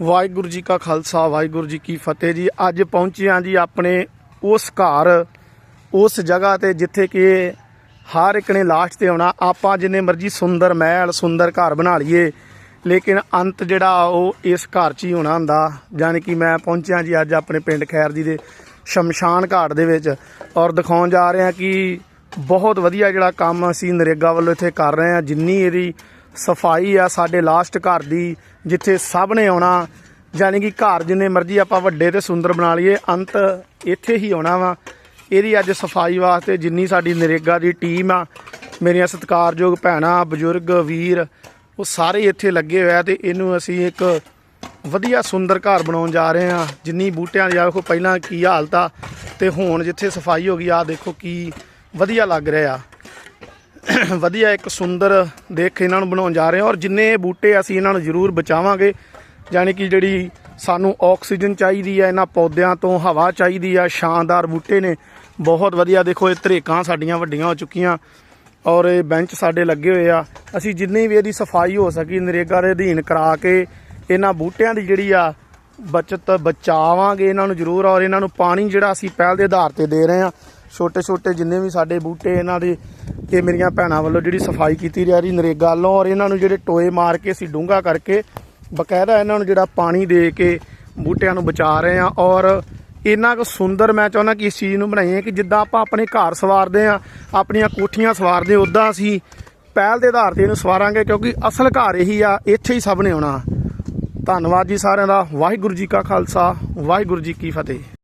ਵਾਹਿਗੁਰੂ ਜੀ ਕਾ ਖਾਲਸਾ, ਵਾਹਿਗੁਰੂ ਜੀ ਕੀ ਫਤਿਹ ਜੀ। ਅੱਜ ਪਹੁੰਚੇ ਹਾਂ ਜੀ ਆਪਣੇ ਉਸ ਘਰ, ਉਸ ਜਗ੍ਹਾ ਤੇ ਜਿੱਥੇ ਕਿ ਹਰ ਇੱਕ ਨੇ ਲਾਸਟ ਤੇ ਆਉਣਾ। ਆਪਾਂ ਜਿੰਨੇ ਮਰਜ਼ੀ ਸੁੰਦਰ ਮਹਿਲ, ਸੁੰਦਰ ਘਰ ਬਣਾ ਲਈਏ, ਲੇਕਿਨ ਅੰਤ ਜਿਹੜਾ ਉਹ ਇਸ ਘਰ 'ਚ ਹੀ ਹੋਣਾ ਹੁੰਦਾ। ਯਾਨੀ ਕਿ ਮੈਂ ਪਹੁੰਚਿਆ ਜੀ ਅੱਜ ਆਪਣੇ ਪਿੰਡ ਖੈਰ ਜੀ ਦੇ ਸ਼ਮਸ਼ਾਨ ਘਾਟ ਦੇ ਵਿੱਚ ਔਰ ਦਿਖਾਉਣ ਜਾ ਰਹੇ ਹਾਂ ਕਿ ਬਹੁਤ ਵਧੀਆ ਜਿਹੜਾ ਕੰਮ ਅਸੀਂ ਨਰੇਗਾ ਵੱਲੋਂ ਇੱਥੇ ਕਰ ਰਹੇ ਹਾਂ। ਜਿੰਨੀ ਇਹਦੀ ਸਫ਼ਾਈ ਆ ਸਾਡੇ ਲਾਸਟ ਘਰ ਦੀ, ਜਿੱਥੇ ਸਭ ਨੇ ਆਉਣਾ। ਯਾਨੀ ਕਿ ਘਰ ਜਿੰਨੇ ਮਰਜ਼ੀ ਆਪਾਂ ਵੱਡੇ ਤੇ ਸੁੰਦਰ ਬਣਾ ਲਈਏ, ਅੰਤ ਇੱਥੇ ਹੀ ਆਉਣਾ ਵਾ। ਇਹਦੀ ਅੱਜ ਸਫ਼ਾਈ ਵਾਸਤੇ ਜਿੰਨੀ ਸਾਡੀ ਨਰੇਗਾ ਦੀ ਟੀਮ ਆ, ਮੇਰੀਆਂ ਸਤਿਕਾਰਯੋਗ ਭੈਣਾਂ, ਬਜ਼ੁਰਗ, ਵੀਰ, ਉਹ ਸਾਰੇ ਇੱਥੇ ਲੱਗੇ ਹੋਏ ਆ ਤੇ ਇਹਨੂੰ ਅਸੀਂ ਇੱਕ ਵਧੀਆ ਸੁੰਦਰ ਘਰ ਬਣਾਉਣ ਜਾ ਰਹੇ ਹਾਂ ਜਿੰਨੀ ਬੂਟਿਆਂ ਦੀ ਆ ਵੇਖੋ ਪਹਿਲਾਂ ਕੀ ਹਾਲਤ ਆ ਤੇ ਹੁਣ ਜਿੱਥੇ ਸਫ਼ਾਈ ਹੋ ਗਈ ਆ ਦੇਖੋ ਕੀ ਵਧੀਆ ਲੱਗ ਰਿਹਾ ਵਧੀਆ ਇੱਕ ਸੁੰਦਰ ਦੇਖ ਇਹਨਾਂ ਨੂੰ ਬਣਾਉਣ ਜਾ ਰਹੇ ਹਾਂ ਔਰ ਜਿੰਨੇ ਇਹ ਬੂਟੇ ਅਸੀਂ ਇਹਨਾਂ ਨੂੰ ਜ਼ਰੂਰ ਬਚਾਵਾਂਗੇ ਯਾਨੀ ਕਿ ਜਿਹੜੀ ਸਾਨੂੰ ਆਕਸੀਜਨ ਚਾਹੀਦੀ ਹੈ, ਇਹਨਾਂ ਪੌਦਿਆਂ ਤੋਂ ਹਵਾ ਚਾਹੀਦੀ ਆ, ਸ਼ਾਨਦਾਰ ਬੂਟੇ ਨੇ, ਬਹੁਤ ਵਧੀਆ ਦੇਖੋ ਇਹ ਧਰੇਕਾਂ ਸਾਡੀਆਂ ਵੱਡੀਆਂ ਹੋ ਚੁੱਕੀਆਂ ਔਰ ਇਹ ਬੈਂਚ ਸਾਡੇ ਲੱਗੇ ਹੋਏ ਆ। ਅਸੀਂ ਜਿੰਨੀ ਵੀ ਇਹਦੀ ਸਫ਼ਾਈ ਹੋ ਸਕੀ, ਨਰੇਗਾ ਦੇ ਅਧੀਨ ਕਰਾ ਕੇ ਇਹਨਾਂ ਬੂਟਿਆਂ ਦੀ ਜਿਹੜੀ ਆ ਬਚਤ ਬਚਾਵਾਂਗੇ ਇਹਨਾਂ ਨੂੰ ਜ਼ਰੂਰ ਔਰ ਇਹਨਾਂ ਨੂੰ ਪਾਣੀ ਜਿਹੜਾ ਅਸੀਂ ਪਹਿਲ ਦੇ ਆਧਾਰ ਤੇ ਦੇ ਰਹੇ ਹਾਂ। ਛੋਟੇ ਛੋਟੇ ਜਿੰਨੇ ਵੀ ਸਾਡੇ ਬੂਟੇ ਇਹਨਾਂ ਦੇ ਇਹ ਮੇਰੀਆਂ ਭੈਣਾਂ ਵੱਲੋਂ ਜਿਹੜੀ ਸਫ਼ਾਈ ਕੀਤੀ ਜਾ ਰਹੀ ਨਰੇਗਾ ਵੱਲੋਂ ਔਰ ਇਹਨਾਂ ਨੂੰ ਜਿਹੜੇ ਟੋਏ ਮਾਰ ਕੇ ਅਸੀਂ ਡੂੰਘਾ ਕਰਕੇ ਬਕਾਇਦਾ ਇਹਨਾਂ ਨੂੰ ਜਿਹੜਾ ਪਾਣੀ ਦੇ ਕੇ ਬੂਟਿਆਂ ਨੂੰ ਬਚਾ ਰਹੇ ਹਾਂ ਔਰ ਇੰਨਾ ਕੁ ਸੁੰਦਰ ਮੈਂ ਚਾਹੁੰਦਾ ਕਿ ਇਸ ਚੀਜ਼ ਨੂੰ ਬਣਾਈਏ ਕਿ ਜਿੱਦਾਂ ਆਪਾਂ ਆਪਣੇ ਘਰ ਸਵਾਰਦੇ ਆ ਆਪਣੀਆਂ ਕੋਠੀਆਂ ਸਵਾਰਦੇ ਉਦਾਂ ਅਸੀਂ ਪਹਿਲ ਦੇ ਆਧਾਰ ਤੇ ਇਹਨੂੰ ਸਵਾਰਾਂਗੇ ਕਿਉਂਕਿ ਅਸਲ ਘਰ ਇਹੀ ਆ, ਇੱਥੇ ਹੀ ਸਭ ਨੇ ਆਉਣਾ। ਧੰਨਵਾਦ ਜੀ ਸਾਰਿਆਂ ਦਾ। ਵਾਹਿਗੁਰੂ ਜੀ ਕਾ ਖਾਲਸਾ, ਵਾਹਿਗੁਰੂ ਜੀ ਕੀ ਫਤਿਹ।